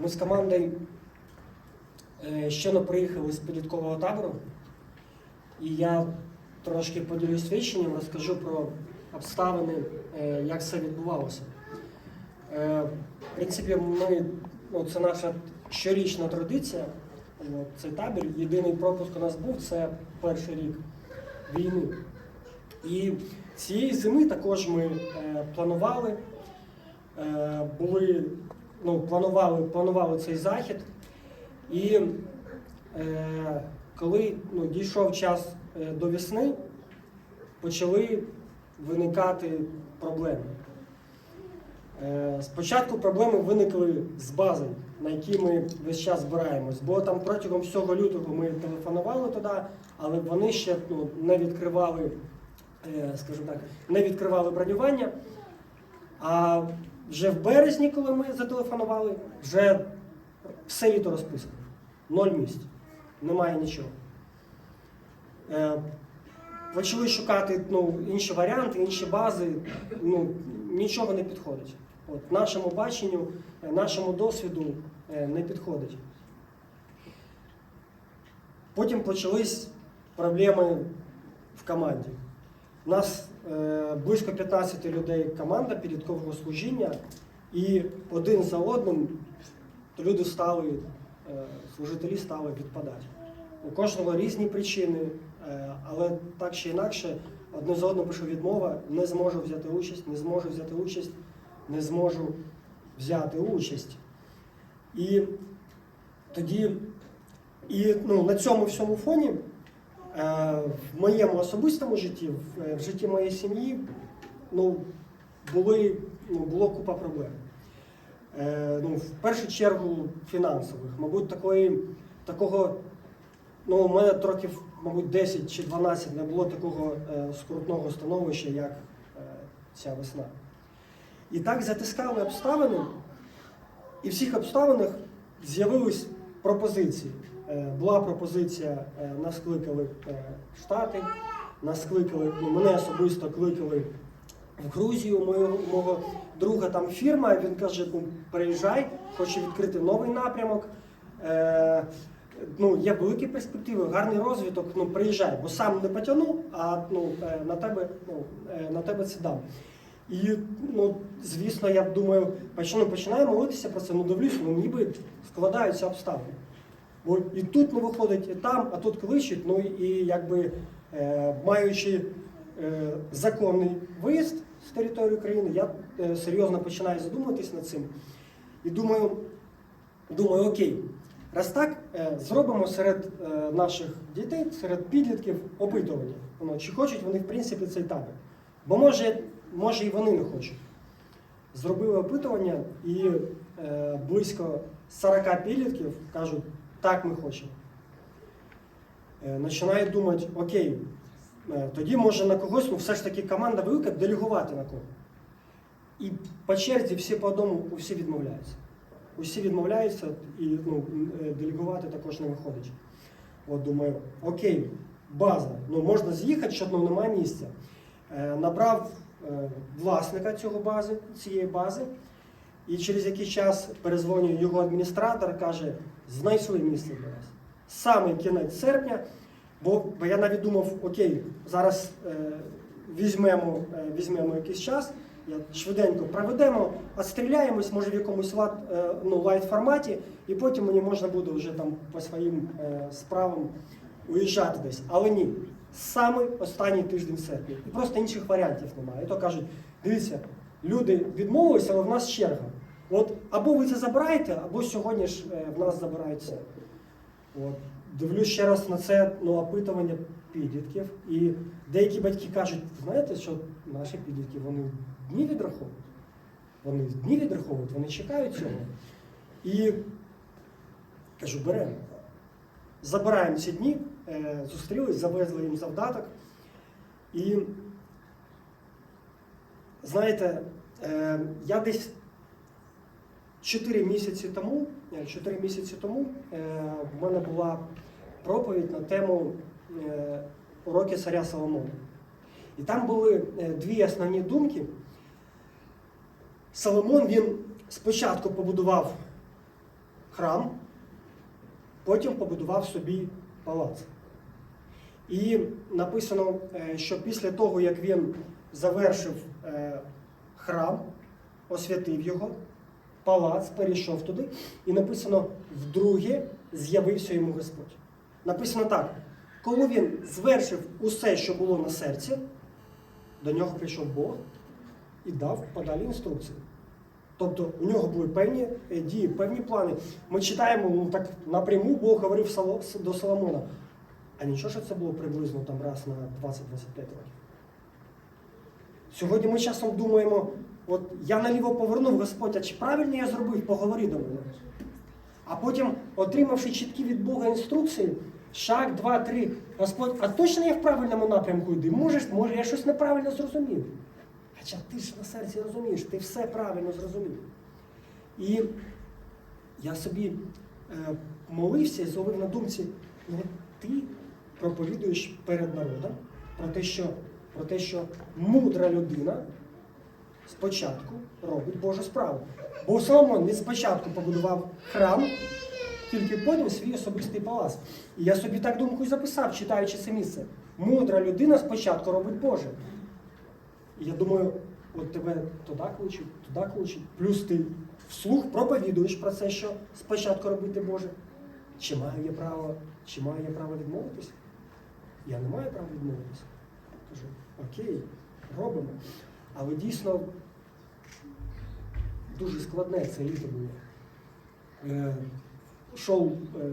Ми з командою е, щойно приїхали з підліткового табору, і я трошки поділюсь свідченням, розкажу про обставини, е, як все відбувалося. Е, В принципі, ми, ну, це наша щорічна традиція. Цей табір. Єдиний пропуск у нас був це перший рік війни. І цієї зими також ми планували, були, ну, планували, планували цей захід. І е, коли ну, дійшов час е, до весни, почали виникати проблеми. Е, Спочатку проблеми виникли з бази, на якій ми весь час збираємось. Бо там протягом всього лютого ми телефонували туди, але вони ще ну, не відкривали, е, скажімо так, не відкривали бронювання. А вже в березні, коли ми зателефонували, вже все літо розписано. Ноль місць. Немає нічого. Е, Почали шукати ну, інші варіанти, інші бази. Ну, нічого не підходить. От, нашому баченню, е, нашому досвіду е, не підходить. Потім почались проблеми в команді. У нас е, близько 15 людей команда підліткового служіння, і один за одним люди стали, е, служителі стали відпадати. У кожного різні причини, е, але так чи інакше, одне за одним пише відмова, не зможу взяти участь, не зможу взяти участь, не зможу взяти участь. І тоді, і ну, на цьому всьому фоні, в моєму особистому житті, в, е, в житті моєї сім'ї, ну, були, ну, було купа проблем. Е, ну, в першу чергу фінансових. Мабуть, такої, такого, ну, у мене років, мабуть, 10 чи 12 не було такого е, скрутного становища, як е, ця весна. І так затискали обставини, і в всіх обставинах з'явились пропозиції. Е, Була пропозиція, е, нас кликали е, Штати, нас кликали, ну, мене особисто кликали в Грузію, мого, мого друга там фірма, він каже, ну, приїжджай, хоче відкрити новий напрямок. Е, ну, є великі перспективи, гарний розвиток, ну приїжджай, бо сам не потягну, а ну, на, тебе, ну, на тебе це дам. І, ну, звісно, я думаю, почну, починаю молитися про це, ну дивлюсь, ну ніби складаються обставини. Бо і тут не виходить, і там, а тут кличуть, ну і якби е, маючи е, законний виїзд з території України, я е, серйозно починаю задумуватись над цим. І думаю, думаю, окей, раз так, е, зробимо серед е, наших дітей, серед підлітків опитування. Ну, чи хочуть вони, в принципі, цей табір. Бо може, може і вони не хочуть. Зробили опитування, і е, близько 40 підлітків кажуть, так ми хочемо. Е, починають думати, окей, е, тоді може на когось, ну все ж таки команда велика, делегувати на кого. І по черзі всі по одному усі відмовляються. Усі відмовляються і ну, е, делегувати також не виходить. От думаю, окей, база, ну можна з'їхати, щоб ну, немає місця. Набрав власника цього бази, цієї бази, і через якийсь час перезвонює його адміністратор, каже, знайшли місце для вас. Саме кінець серпня, бо, я навіть думав, окей, зараз е, візьмемо, е, візьмемо якийсь час, швиденько проведемо, отстріляємось, може в якомусь лайт, е, ну, лайт форматі, і потім мені можна буде вже там по своїм е, справам уїжджати десь. Але ні, саме останній тиждень серпня. І просто інших варіантів немає. І то кажуть, дивіться, люди відмовилися, але в нас черга. От або ви це забираєте, або сьогодні ж е, в нас забирають це. От. Дивлюсь ще раз на це ну, опитування підлітків. І деякі батьки кажуть, знаєте, що наші підлітки вони дні відраховують. Вони дні відраховують, вони чекають цього. І кажу, беремо. Забираємо ці дні, е, зустрілись, завезли їм завдаток. І знаєте, е, я десь 4 місяці тому, е, 4 місяці тому е, в мене була проповідь на тему е, уроки царя Соломона. І там були е, дві основні думки. Соломон він спочатку побудував храм, потім побудував собі палац. І написано, е, що після того, як він завершив е, храм, освятив його, палац перейшов туди, і написано, вдруге з'явився йому Господь. Написано так: коли він звершив усе, що було на серці, до нього прийшов Бог і дав подалі інструкції. Тобто у нього були певні е, дії, певні плани. Ми читаємо, ну так напряму Бог говорив до Соломона. А нічого, що це було приблизно там раз на 20-25 років. Сьогодні ми часом думаємо, от я наліво повернув Господь, а чи правильно я зробив, поговори до мене. А потім, отримавши чіткі від Бога інструкції, шаг, два, три, Господь, а точно я в правильному напрямку йду? Можеш, може, я щось неправильно зрозумів. Хоча ти ж на серці розумієш, ти все правильно зрозумів. І я собі е, молився і зловив на думці, ну ти проповідуєш перед народом про те, що, про те, що мудра людина спочатку робить Божу справу. Бо Соломон він спочатку побудував храм, тільки потім свій особистий палац. І я собі так думку і записав, читаючи це місце. Мудра людина спочатку робить Боже. І я думаю, от тебе туди кличуть, туди кличуть, плюс ти вслух проповідуєш про це, що спочатку робити Боже. Чи маю я право, чи маю я право відмовитись? Я не маю права відмовитись. Кажу, окей, робимо. Але дійсно дуже складне це літо було. Е, Шов е,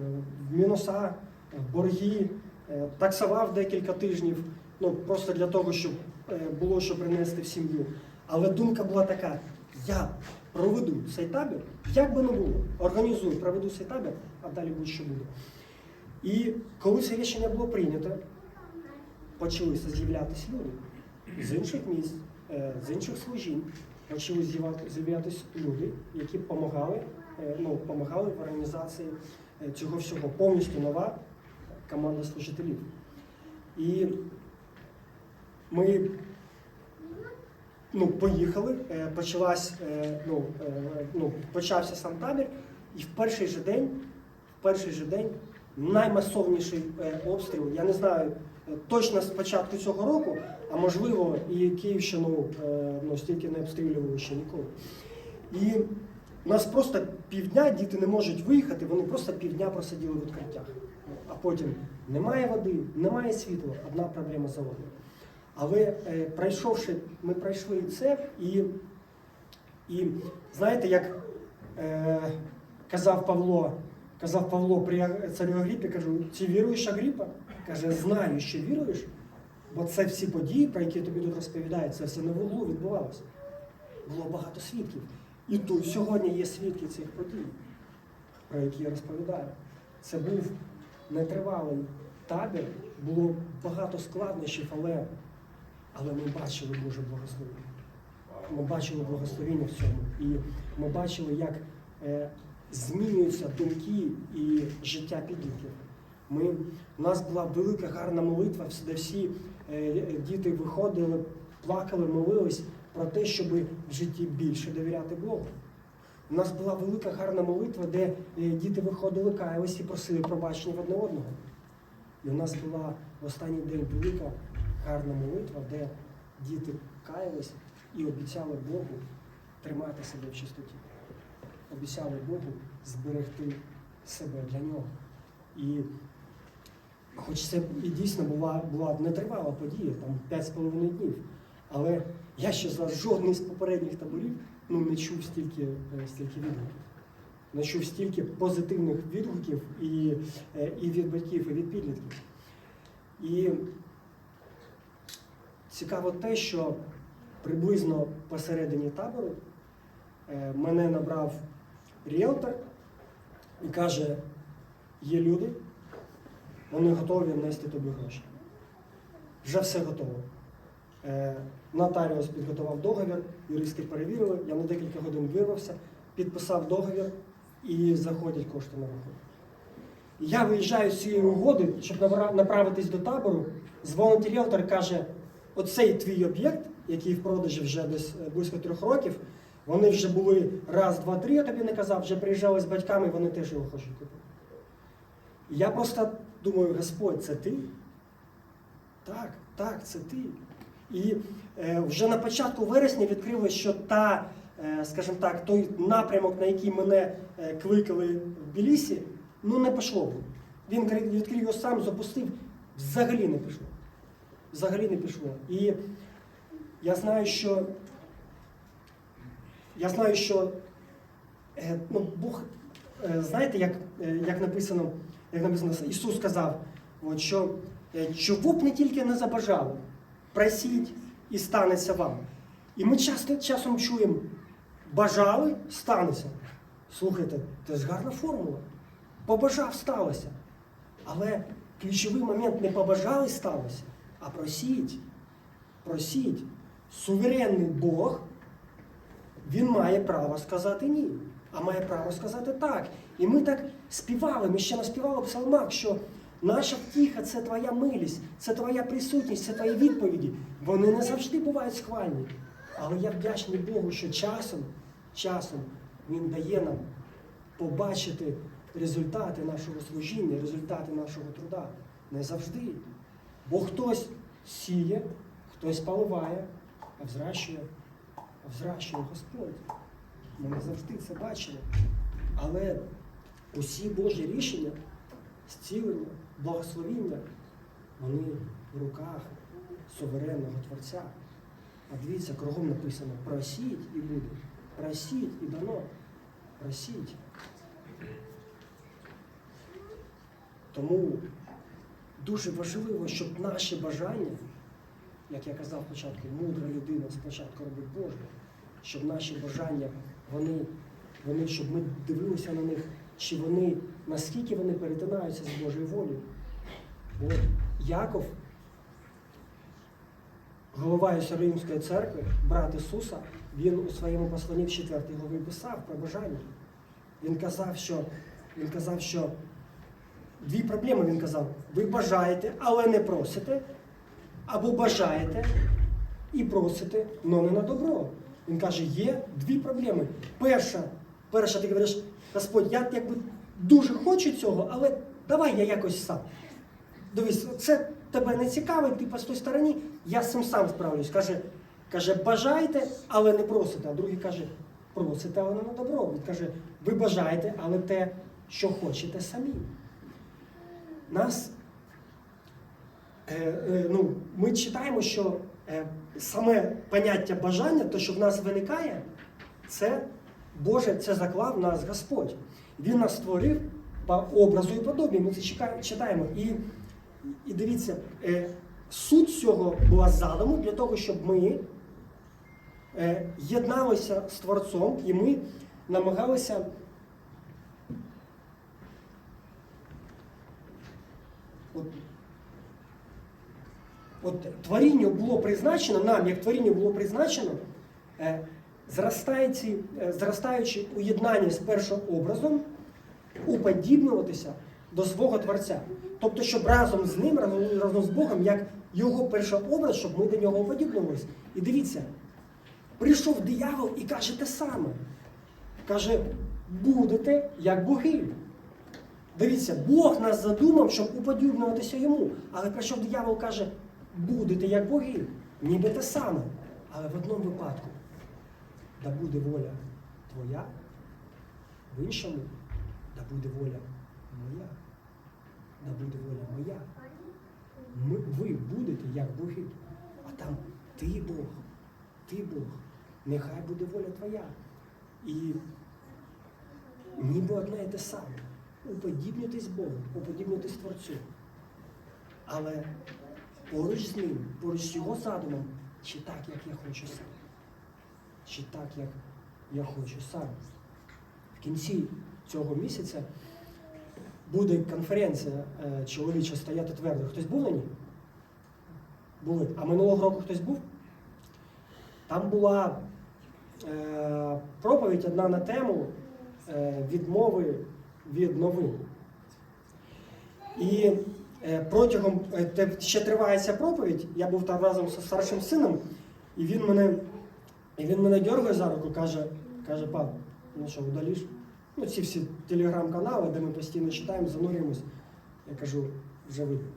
в мінуса, в борги, е, таксував декілька тижнів, ну просто для того, щоб е, було що принести в сім'ю. Але думка була така: я проведу цей табір, як би не було, організую, проведу цей табір, а далі будь-що буде. І коли це рішення було прийнято, почалися з'являтися люди з інших місць, е, з інших служінь. Почали з'являтися люди, які допомагали, ну, помагали в організації е, цього всього. Повністю нова команда служителів. І ми ну, поїхали, е, почалась, е, ну, е, ну, почався сам табір, і в перший же день, в перший же день наймасовніший е, обстріл. Я не знаю е, точно з початку цього року, а можливо і Київщину е, ну, стільки не обстрілювали ще ніколи. І у нас просто півдня діти не можуть виїхати, вони просто півдня просиділи в укриттях. А потім немає води, немає світла, одна проблема за одною. Але е, пройшовши, ми пройшли це, і, і знаєте, як е, казав Павло, казав Павло при царю Агріпі, кажу, чи віруєш Агріпа? Каже, знаю, що віруєш, бо це всі події, про які тобі тут розповідають, це все на вуглу відбувалося. Було багато свідків. І тут сьогодні є свідки цих подій, про які я розповідаю. Це був нетривалий табір, було багато складнощів, але, але ми бачили Боже благословення. Ми бачили благословення в цьому. І ми бачили, як е, змінюються думки і життя підлітків. Ми, у нас була велика гарна молитва, де всі е, діти виходили, плакали, молились про те, щоб в житті більше довіряти Богу. У нас була велика гарна молитва, де е, діти виходили, каялись і просили пробачення одне одного. І у нас була в останній день велика гарна молитва, де діти каялись і обіцяли Богу тримати себе в чистоті. Обіцяли Богу зберегти себе для нього. І хоч це і дійсно була, була нетривала подія, там 5,5 днів. Але я ще за жодний з попередніх таборів ну, не чув стільки, е, стільки відгуків. Не чув стільки позитивних відгуків і, е, і від батьків, і від підлітків. І цікаво те, що приблизно посередині табору е, мене набрав ріелтор і каже, є люди, вони готові внести тобі гроші. Вже все готово. Е, Нотаріус підготував договір, юристи перевірили, я на декілька годин вирвався, підписав договір і заходять кошти на рахунок. Я виїжджаю з цієї угоди, щоб направитись до табору. Дзвонить ріелтор каже: оцей твій об'єкт, який в продажі вже десь е, близько трьох років, Вони вже були раз, два, три, я тобі не казав, вже приїжджали з батьками, вони теж його хочуть купити. Я просто думаю, Господь, це ти? Так, так, це ти. І е, вже на початку вересня відкрилось, що та, е, скажімо так, той напрямок, на який мене е, кликали в Білісі, ну не пішло. Він відкрив його сам, запустив, взагалі не пішло. Взагалі не пішло. І я знаю, що я знаю, що е, ну, Бог, е, знаєте, як, е, як написано, як написано, Ісус сказав, от, що е, чого б не тільки не забажали, просіть і станеться вам. І ми часто часом чуємо, бажали, станеться. Слухайте, це ж гарна формула. Побажав, сталося. Але ключовий момент не побажали сталося, а просіть. Просіть. Суверенний Бог, він має право сказати ні, а має право сказати так. І ми так співали, ми ще наспівали в псалмах, що наша втіха це твоя милість, це твоя присутність, це твої відповіді. Вони не завжди бувають схвальні. Але я вдячний Богу, що часом, часом Він дає нам побачити результати нашого служіння, результати нашого труда. Не завжди. Бо хтось сіє, хтось поливає, а взращує, а взращує Господь. Ми не завжди це бачимо. Але усі Божі рішення, зцілення, благословіння, вони в руках суверенного Творця. А дивіться, кругом написано просіть і буде. Просіть і дано. Просіть. Тому дуже важливо, щоб наші бажання, як я казав спочатку, мудра людина спочатку робить Боже, щоб наші бажання, вони, вони, щоб ми дивилися на них, чи вони, наскільки вони перетинаються з Божою волею. Бо Яков, голова Єрусалимської церкви, брат Ісуса, він у своєму посланні в 4 главі писав про бажання. Він казав, що, він казав, що дві проблеми він казав: ви бажаєте, але не просите, або бажаєте і просите, але не на добро. Він каже, є дві проблеми. Перша, перша, ти говориш, Господь, я якби дуже хочу цього, але давай я якось сам. Дивись, це тебе не цікавить, ти по той стороні, я цим сам справлюсь. Каже, каже, бажайте, але не просите. А другий каже, просите, але не добро. Він каже, ви бажаєте, але те, що хочете самі. Нас, е, е, ну, ми читаємо, що саме поняття бажання, то, що в нас виникає, це Боже, це заклав нас Господь. Він нас створив по образу і подобі. Ми це читаємо. І, і дивіться, е, суть цього була задуму для того, щоб ми е, єдналися з Творцом і ми намагалися. От, от творінню було призначено, нам, як творінню було призначено, е, зростаючи, е, зростаючи у єднанні з першим образом, уподібнюватися до свого Творця. Тобто, щоб разом з ним, разом, з Богом, як його перший образ, щоб ми до нього уподібнювалися. І дивіться, прийшов диявол і каже те саме. Каже, будете як боги. Дивіться, Бог нас задумав, щоб уподібнюватися йому. Але прийшов диявол каже, будете як боги, ніби те саме. Але в одному випадку, да буде воля твоя, в іншому, да буде воля моя, да буде воля моя. Ми, ви будете як боги, а там ти Бог, ти Бог, нехай буде воля твоя. І ніби одне і те саме. Уподібнитись Богу, уподібнитись Творцю. Але поруч з ним, поруч з його задумом, чи так, як я хочу сам. Чи так, як я хочу сам. В кінці цього місяця буде конференція е, чоловіча стояти твердо. Хтось був на ній? Були. А минулого року хтось був? Там була е, проповідь одна на тему е, відмови від новин. І протягом е, ще триває ця проповідь, я був там разом зі старшим сином, і він мене І він мене дергає за руку, каже, каже, пап, ну що, удаліш? Ну, ці всі телеграм-канали, де ми постійно читаємо, занурюємось. Я кажу, вже видав.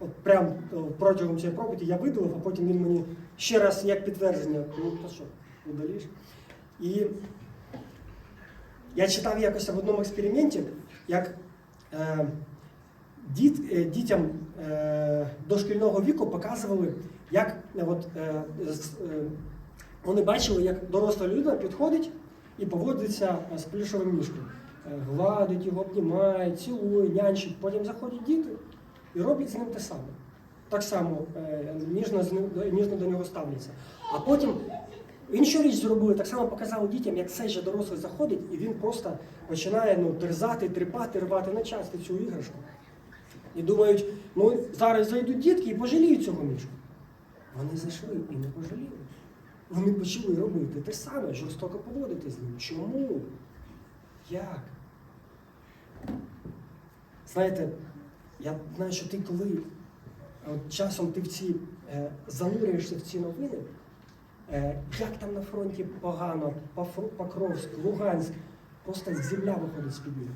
От прям протягом цієї проповіді я видалив, а потім він мені ще раз як підтвердження, ну то що, удаліш. І я читав якось в одному експерименті, як е, діт, е, дітям е, дошкільного віку показували, як е, от, вони бачили, як доросла людина підходить і поводиться з плюшовим мішком. Гладить його, обнімає, цілує, нянчить. Потім заходять діти і роблять з ним те саме. Так само ніжно, ніжно до нього ставляться. А потім іншу річ зробили, так само показали дітям, як цей же дорослий заходить, і він просто починає ну, терзати, тріпати, рвати на части цю іграшку. І думають, ну зараз зайдуть дітки і пожаліють цього мішку. Вони зайшли і не пожаліли. Вони почали робити те саме, жорстоко поводити з ним. Чому? Як? Знаєте, я знаю, що ти коли от часом ти в ці е, занурюєшся в ці новини, е, як там на фронті погано, Покровськ, Луганськ, просто земля виходить з-під ніг.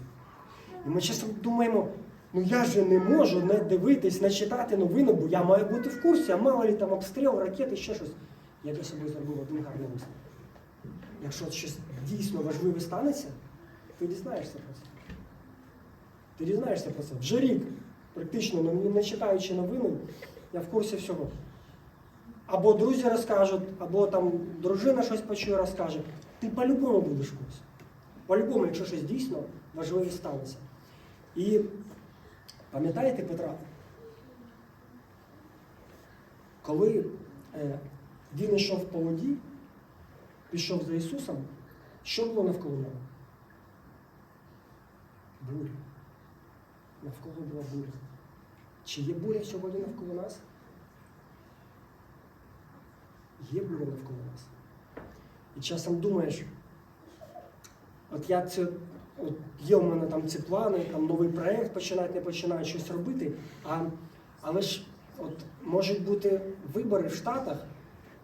І ми часом думаємо, ну я же не можу не дивитись, не читати новини, бо я маю бути в курсі, а мало ли там обстріл, ракети, ще щось. Я для себе зробив один гарний висновок. Якщо щось дійсно важливе станеться, ти дізнаєшся про це. Ти дізнаєшся про це. Вже рік, практично, не читаючи новини, я в курсі всього. Або друзі розкажуть, або там дружина щось почує, розкаже. Ти по-любому будеш в курсі. По-любому, якщо щось дійсно важливе станеться. І пам'ятаєте Петра? Коли е, він йшов по воді, пішов за Ісусом, що було навколо нього? Буря. Навколо була буря. Чи є буря сьогодні навколо нас? Є буря навколо нас. І часом думаєш, от я це, от є у мене там ці плани, там новий проєкт починати, не починаю щось робити, а, але ж от можуть бути вибори в Штатах,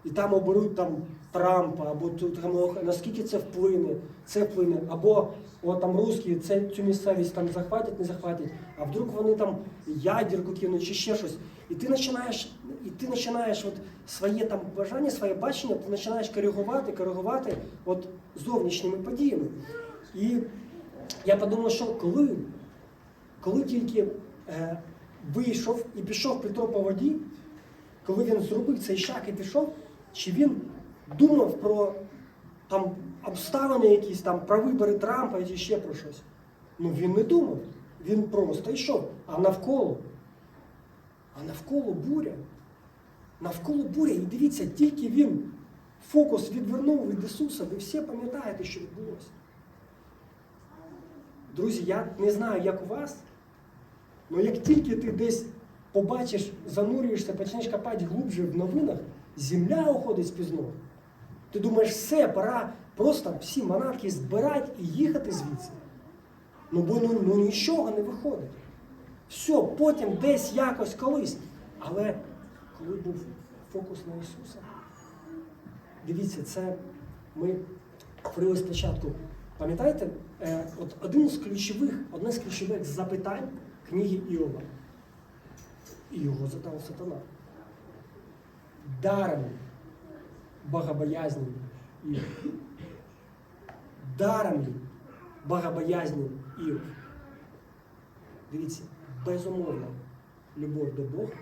і там оберуть там Трампа, або тут наскільки це вплине, це вплине, або о, там русські це, цю місцевість там захватять, не захватять, а вдруг вони там ядерку кинуть чи ще щось. І ти починаєш, і ти починаєш от своє там бажання, своє бачення, ти починаєш коригувати, коригувати от зовнішніми подіями. І я подумав, що коли, коли тільки е, вийшов і пішов Петро по воді, коли він зробив цей шаг і пішов, чи він думав про там обставини якісь там, про вибори Трампа чи ще про щось? Ну він не думав. Він просто йшов. А навколо. А навколо буря. Навколо буря. І дивіться, тільки він фокус відвернув від Ісуса, ви всі пам'ятаєте, що відбулося. Друзі, я не знаю, як у вас, але як тільки ти десь побачиш, занурюєшся, почнеш копати глубже в новинах, земля уходить з під ног. Ти думаєш, все, пора просто всі манатки збирати і їхати звідси. Ну бо ну, ну нічого не виходить. Все, потім десь якось колись. Але коли був фокус на Ісуса, дивіться, це ми говорили спочатку. Пам'ятаєте, е, от один з ключових, одне з ключових запитань книги Іова. І його задав сатана. Даром богобоязнен Іов. Даром ли богобоязнен Іов. Дивіться, безумовна любов до Бога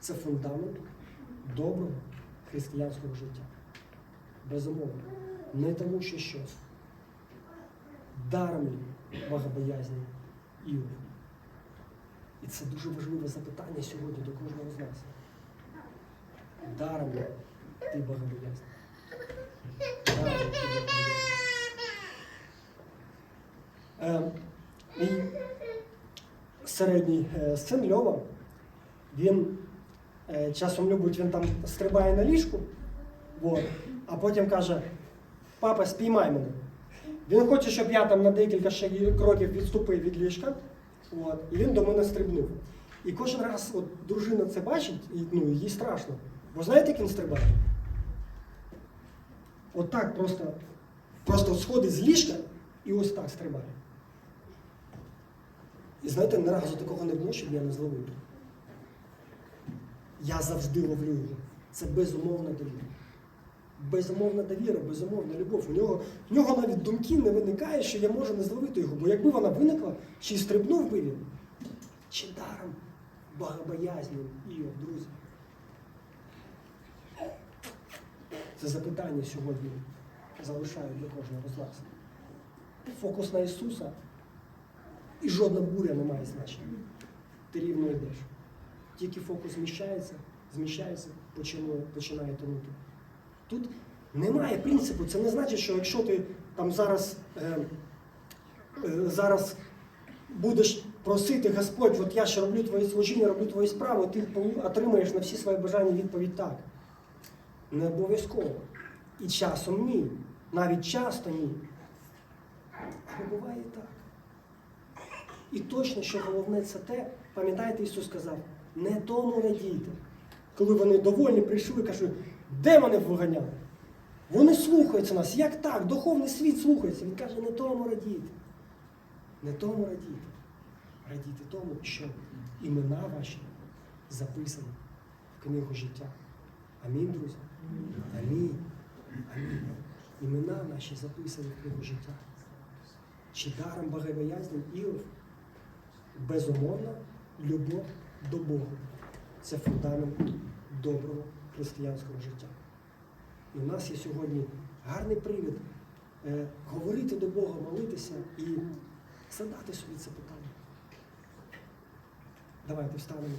це фундамент доброго християнського життя. Безумовно. Не тому, що щось. Даром ли богобоязнен І це дуже важливе запитання сьогодні до кожного з нас. Даром ти богобоязний? Е, середній е, син Льова, він е, часом любить, він там стрибає на ліжку, от, а потім каже: папа, спіймай мене. Він хоче, щоб я там на декілька кроків відступив від ліжка, от, і він до мене стрибнув. І кожен раз от, дружина це бачить, і ну, їй страшно. Бо знаєте, як він стрибає? отак просто, просто сходить з ліжка і ось так стрибає. І знаєте, ні разу такого не було, щоб я не зловив. Я завжди ловлю його. Це безумовна довіра. Безумовна довіра, безумовна любов. У нього, в нього навіть думки не виникає, що я можу не зловити його. Бо якби вона виникла, чи стрибнув би він, чи даром богобоязним Іов, друзі. Це запитання сьогодні залишаю для кожного з нас. Фокус на Ісуса і жодна буря не має значення. Ти рівно йдеш. Тільки фокус зміщається, зміщається, починає, починає тонути. Тут немає принципу. Це не значить, що якщо ти там зараз, е, е, зараз будеш просити Господь, от я ще роблю твоє служіння, роблю твої справи, ти отримаєш на всі свої бажання відповідь так. Не обов'язково. І часом ні. Навіть часто ні. Але буває і так. І точно, що головне це те, пам'ятаєте, Ісус сказав, не тому радійте. Коли вони довольні прийшли, кажуть, де мене виганяли? Вони слухаються нас. Як так? Духовний світ слухається. Він каже, не тому радійте. Не тому радійте. Радійте тому, що імена ваші записані в книгу життя. Амінь, друзі. Амінь. Амінь. Імена наші записані в книгу життя. Чи даром богобоязним Іов? Безумовно, любов до Бога. Це фундамент доброго християнського життя. І в нас є сьогодні гарний привід е, говорити до Бога, молитися і задати собі це питання. Давайте встанемо.